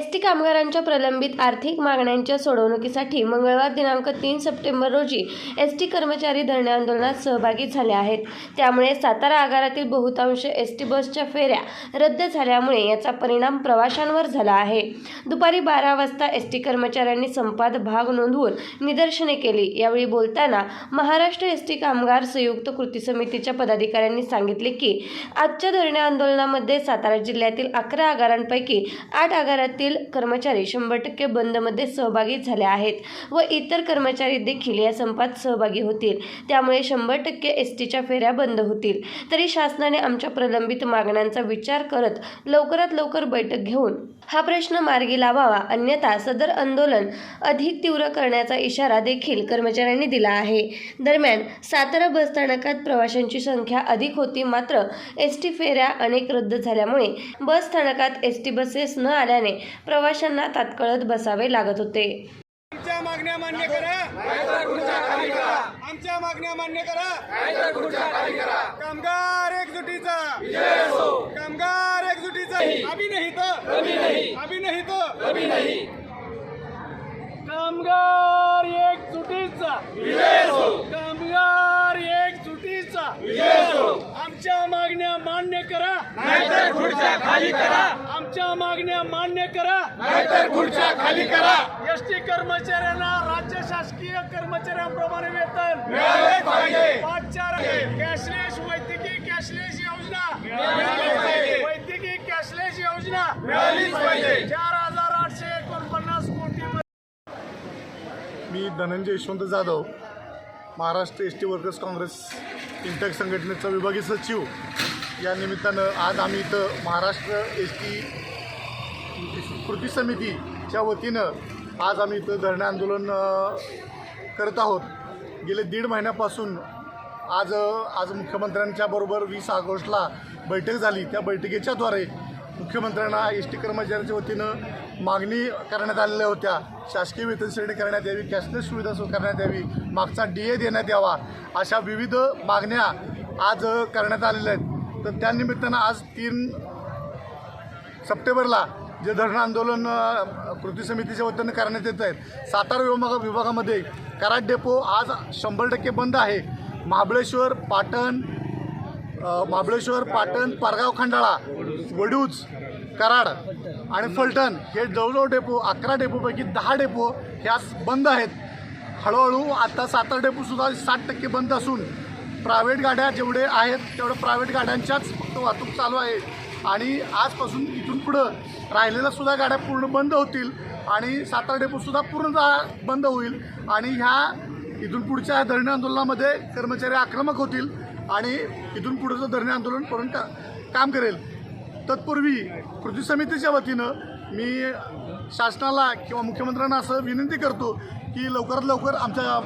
S T कामगारांच्या प्रलंबित आर्थिक मागण्यांच्या सोडवणुकीसाठी मंगळवार दिनांक तीन सप्टेंबर रोजी एस टी कर्मचारी धरणे आंदोलनात सहभागी झाले आहेत. त्यामुळे सातारा आगारातील बहुतांश एस टी बसच्या फेऱ्या रद्द झाल्यामुळे याचा परिणाम प्रवाशांवर झाला आहे. दुपारी बारा वाजता एस टी कर्मचाऱ्यांनी संपात भाग नोंदवून निदर्शने केली. यावेळी बोलताना महाराष्ट्र एस टी कामगार संयुक्त कृती समितीच्या पदाधिकाऱ्यांनी सांगितले की आजच्या धरणे आंदोलनामध्ये सातारा जिल्ह्यातील अकरा आगारांपैकी आठ आगारातील कर्मचारी शंभर टक्के बंदमध्ये सहभागी झाले आहेत व इतर कर्मचारी देखील या संपात सहभागी होतील. त्यामुळे शंभर टक्के एस टीच्या फेऱ्या बंद होतील. तरी शासनाने आमच्या प्रलंबित मागण्यांचा विचार करत लवकरात लवकर बैठक घेऊन हा प्रश्न मार्गी लावावा. अन्यथा सदर आंदोलन अधिक तीव्र करण्याचा इशारा देखील कर्मचाऱ्यांनी दिला आहे. दरम्यान सातारा बसस्थानकात प्रवाशांची संख्या अधिक होती मात्र एस टी फेऱ्या अनेक रद्द झाल्यामुळे बस स्थानकात एस टी बसेस न आल्याने प्रवाशांना तात्काळत बसावे लागत होते. आमच्या मागण्या मान्य करा. आमच्या मागण्या मान्य करा. कामगार एकजुटीचा. कामगार एकजुटीचा. अभिनहित अभिनहित कामगार एकजुटीचा. कामगार एकजुटीचा. आमच्या मागण्या मान्य करा. नाहीतर खुर्च्या खाली करा. आमच्या मागण्या मान्य करा. नाहीतर खुर्च्या खाली करा. एसटी कर्मचाऱ्यांना राज्य शासकीय कर्मचाऱ्यांप्रमाणे वेतन. मिळाले पाहिजे. पाच चार कॅशलेस वैद्यकीय कॅशलेस योजना. मिळाली पाहिजे. वैद्यकीय कॅशलेस योजना. मिळालीच पाहिजे. चार हजार आठशे एकोणपन्नास कोटी मी Dhananjay Yashwant Jadhav Maharashtra S T workers Congress INTUC संघटनेचा विभागीय सचिव. या निमित्तानं आज आम्ही इथं महाराष्ट्र एस टी कृती समितीच्या वतीनं आज आम्ही इथं धरणे आंदोलन करत आहोत. गेले दीड महिन्यापासून आज आज मुख्यमंत्र्यांच्या बरोबर वीस ऑगस्टला बैठक झाली. त्या बैठकीच्याद्वारे मुख्यमंत्र्यांना एस टी कर्मचाऱ्यांच्या वतीनं मागणी करण्यात आलेल्या होत्या. शासकीय वेतन श्रेणी करण्यात यावी कॅशलेस सुविधा सुरू करण्यात यावी मागचा डी ए देण्यात यावा अशा विविध मागण्या आज करण्यात आलेल्या आहेत. तर त्यानिमित्तानं आज तीन सप्टेंबरला जे धरण आंदोलन कृती समितीच्या वतीनं करण्यात येत आहेत सातारा विभाग विभागामध्ये कराड डेपो आज शंभर टक्के बंद आहे. महाबळेश्वर पाटण महाबळेश्वर पाटण पारगाव खंडाळा वडूज कराड आणि फलटण हे जवळजवळ डेपो अकरा डेपोपैकी दहा डेपो हे आज बंद आहेत. हळूहळू आता सातारा डेपोसुद्धा साठ टक्के बंद असून प्रायव्हेट गाड्या जेवढे आहेत तेवढं प्रायव्हेट गाड्यांच्याच फक्त वाहतूक चालू आहे. आणि आजपासून इथून पुढं राहिलेल्या सुद्धा गाड्या पूर्ण बंद होतील आणि सातारा डेपोसुद्धा पूर्ण जा- बंद होईल. आणि ह्या इथून पुढच्या धरणे आंदोलनामध्ये कर्मचारी आक्रमक होतील आणि इथून पुढचं धरणे आंदोलन पर्यंत काम करेल. तत्पूर्वी कृती समितीच्या वतीनं मी शासनाला किंवा मुख्यमंत्र्यांना असं विनंती करतो की लवकरात लवकर आमच्या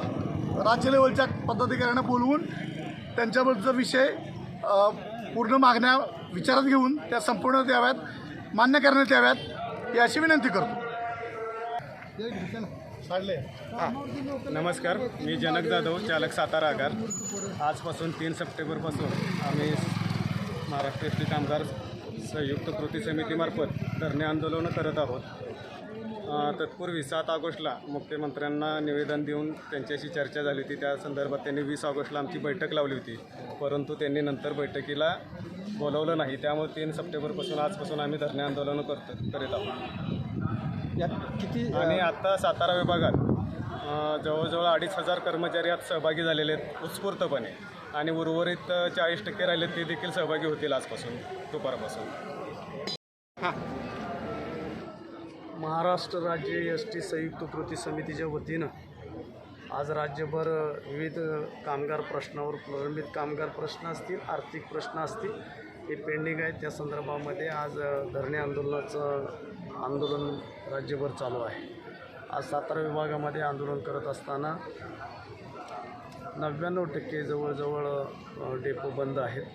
राज्य लेवलच्या पदाधिकाऱ्यांना बोलवून त्यांच्याबद्दलचा विषय पूर्ण मागण्या विचारात घेऊन त्या संपूर्ण द्याव्यात मान्य करण्यात याव्यात ही अशी विनंती करतो. नमस्कार मी जनक जाधव चालक सातारा आगार. आजपासून तीन सप्टेंबरपासून आम्ही महाराष्ट्र एस कामगार संयुक्त कृती समितीमार्फत धरणे आंदोलनं करत आहोत. तत्पूर्वी सात ऑगस्टला मुख्यमंत्र्यांना निवेदन देऊन त्यांच्याशी चर्चा झाली होती. त्या संदर्भात त्यांनी वीस ऑगस्टला आमची बैठक लावली होती. परंतु त्यांनी नंतर बैठकीला बोलवलं नाही. त्यामुळे तीन सप्टेंबरपासून आजपासून आम्ही धरणे आंदोलनं करतो करीत आहोत. यात किती आणि आता सातारा विभागात जवळजवळ अडीच हजार कर्मचारी यात सहभागी झालेले आहेत उत्स्फूर्तपणे. आणि उर्वरित चाळीस टक्के राहिले ते देखील सहभागी होतील आजपासून दुपारपासून. महाराष्ट्र राज्य एस टी संयुक्त कृती समितीच्या वतीनं आज राज्यभर विविध कामगार प्रश्नावर प्रलंबित कामगार प्रश्न असतील आर्थिक प्रश्न असतील हे पेंडिंग आहेत. त्या संदर्भामध्ये आज धरणे आंदोलनाचं आंदोलन राज्यभर चालू आहे. आज सातारा विभागामध्ये आंदोलन करत असताना नव्याण्णव टक्के जवळजवळ डेपो बंद आहेत.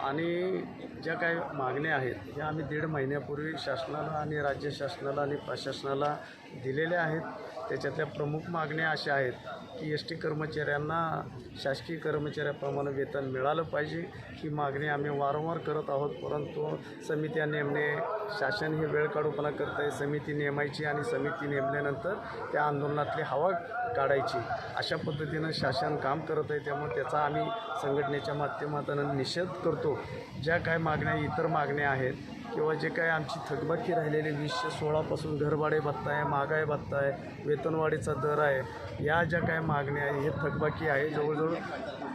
आणि ज्या काही मागण्या आहेत ह्या आम्ही दीड महिन्यापूर्वी शासनाला आणि राज्य शासनाला आणि प्रशासनाला दिलेल्या आहेत. त्याच्यातल्या प्रमुख मागण्या अशा आहेत की एस टी कर्मचाऱ्यांना शासकीय कर्मचाऱ्याप्रमाणे वेतन मिळालं पाहिजे. ही मागणी आम्ही वारंवार करत आहोत परंतु समित्या नेमणे शासन हे वेळ काढूपणा करत आहे समिती नेमायची आणि समिती नेमल्यानंतर त्या आंदोलनातली हवा काढायची. अशा पद्धतीनं शासन काम करत आहे त्यामुळे त्याचा आम्ही संघटनेच्या माध्यमातून निषेध करतो. ज्या काय मागण्या इतर मागण्या आहेत किंवा जे काय आमची थकबाकी राहिलेली वीसशे सोळापासून घरभाडे भत्ता आहे महागाई भत्ता आहे वेतनवाढीचा दर आहे या ज्या काय मागण्या आहे हे थकबाकी आहे. जवळजवळ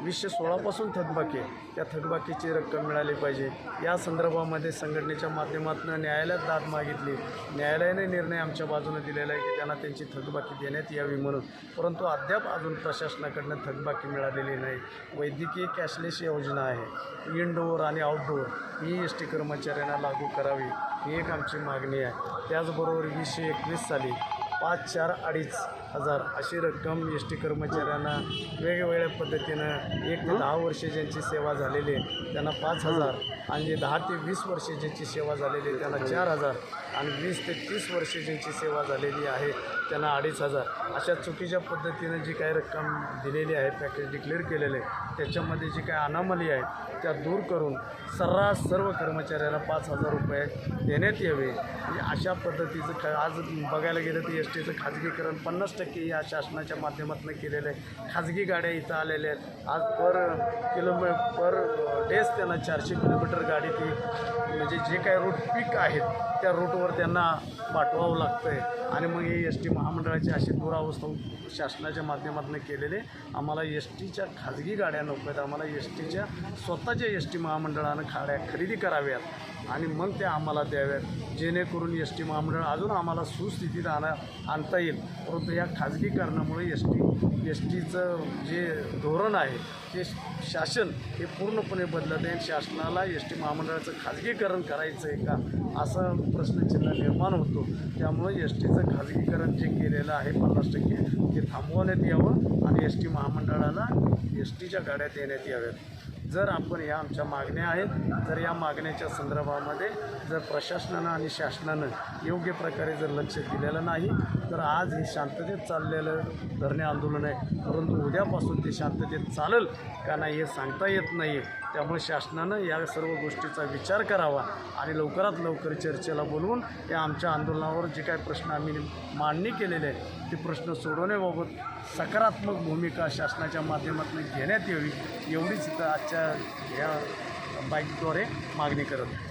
वीसशे सोळापासून थकबाकी आहे. त्या थकबाकीची रक्कम मिळाली पाहिजे. या संदर्भामध्ये संघटनेच्या माध्यमातून न्यायालयात दाद मागितली. न्यायालयाने निर्णय आमच्या बाजूने दिलेला आहे की त्यांना त्यांची थकबाकी देण्यात यावी म्हणून. परंतु अद्याप अजून प्रशासनाकडनं थकबाकी मिळालेली नाही. वैद्यकीय कॅशलेस योजना आहे. इनडोअर आणि आउटडोअर. ही एस टी कर्मचाऱ्यांना लागू करावी ही एक आमची मागणी आहे. त्याचबरोबर वीसशे एकवीस साली पाच चार अडीच हजार अशी रक्कम एस टी कर्मचाऱ्यांना वेगवेगळ्या पद्धतीनं एक ते दहा वर्षे ज्यांची सेवा झालेली आहे त्यांना पाच हजार आणि जे दहा ते वीस वर्षे ज्यांची सेवा झालेली आहे त्यांना चार हजार आणि वीस ते तीस वर्षे ज्यांची सेवा झालेली आहे. त्यांना अडीच हजार. अशा चुकीच्या पद्धतीनं जी काही रक्कम दिलेली आहे पॅकेज डिक्लेअर केलेलं आहे त्याच्यामध्ये जी काही अनामली आहे त्या दूर करून सर्रास सर्व कर्मचाऱ्याला पाच हजार रुपये देण्यात यावे. म्हणजे अशा पद्धतीचं ख आज बघायला गेलं तर एस टीचं खाजगीकरण पन्नास टक्के या शासनाच्या माध्यमातून केलेलं आहे. खाजगी गाड्या इथं आलेल्या आहेत. आज पर किलोमी पर डेज त्यांना चारशे किलोमीटर गाडी ती म्हणजे जे काही रूट पीक आहेत त्या रूटवर त्यांना पाठवावं लागतं आहे आणि मग हे एस टी महामंडळाची अशी दुरावस्था शासनाच्या माध्यमातून केलेले आम्हाला एस टीच्या खाजगी गाड्या नको आहेत. आम्हाला एस टीच्या स्वतःच्या एस टी महामंडळानं गाड्या खरेदी कराव्यात आणि मग त्या आम्हाला द्याव्यात. जेणेकरून एस टी महामंडळ अजून आम्हाला सुस्थितीत आणा आणता येईल. परंतु या खाजगीकरणामुळे एस टी एस टीचं जे धोरण आहे ते शासन हे पूर्णपणे बदलत आहे. शासनाला एस टी महामंडळाचं खाजगीकरण करायचं आहे का? असा प्रश्नचिन्ह निर्माण होतो. त्यामुळे एस टीचं खाजगीकरण जे केलेलं आहे पन्नास टक्के ते थांबवण्यात यावं आणि एस टी महामंडळाला एस टीच्या गाड्या देण्यात याव्यात. जर आपण या आमच्या मागण्या आहेत जर या मागण्याच्या संदर्भामध्ये जर प्रशासनानं आणि शासनानं योग्य प्रकारे जर लक्ष दिलेलं नाही तर आज हे शांततेत चाललेलं धरणे आंदोलन आहे. परंतु उद्यापासून ते शांततेत चालेल का नाही हे सांगता येत नाही त्यामुळे शासनानं या सर्व गोष्टीचा विचार करावा आणि लवकरात लवकर चर्चेला बोलवून या आमच्या आंदोलनावर जे काही प्रश्न आम्ही मांडणी केलेले आहेत ते प्रश्न सोडवण्याबाबत सकारात्मक भूमिका शासनाच्या माध्यमातून घेण्यात यावी एवढीच आजच्या या बाईकद्वारे मागणी करत आहे.